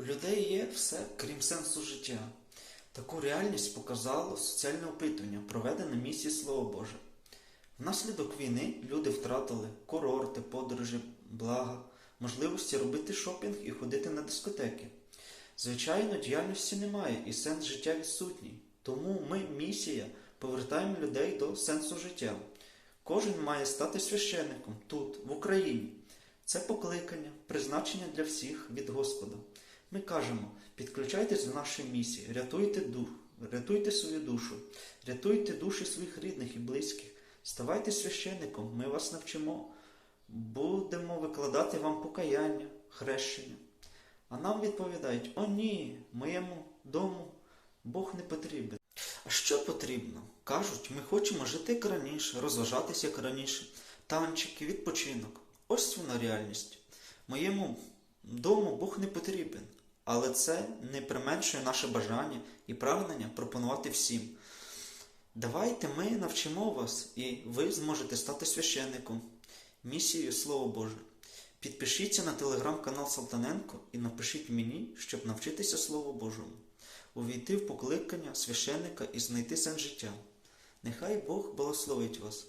У людей є все, крім сенсу життя. Таку реальність показало соціальне опитування, проведене місії Слово Боже. Внаслідок війни люди втратили курорти, подорожі, блага, можливості робити шопінг і ходити на дискотеки. Звичайно, діяльності немає і сенс життя відсутній. Тому ми, місія, повертаємо людей до сенсу життя. Кожен має стати священником тут, в Україні. Це покликання, призначення для всіх від Господа. Ми кажемо, підключайтесь до нашої місії, рятуйте дух, рятуйте свою душу, рятуйте душі своїх рідних і близьких. Ставайте священником, ми вас навчимо. Будемо викладати вам покаяння, хрещення. А нам відповідають: о ні, моєму дому Бог не потрібен. А що потрібно? Кажуть, ми хочемо жити як раніше, розважатися як раніше, танчики, відпочинок. Ось вона реальність. Моєму дому Бог не потрібен, але це не применшує наше бажання і прагнення пропонувати всім. Давайте ми навчимо вас, і ви зможете стати священником, місією Слово Боже. Підпишіться на телеграм-канал Салтаненко і напишіть мені, щоб навчитися Слову Божому, увійти в покликання священника і знайти сенс життя. Нехай Бог благословить вас.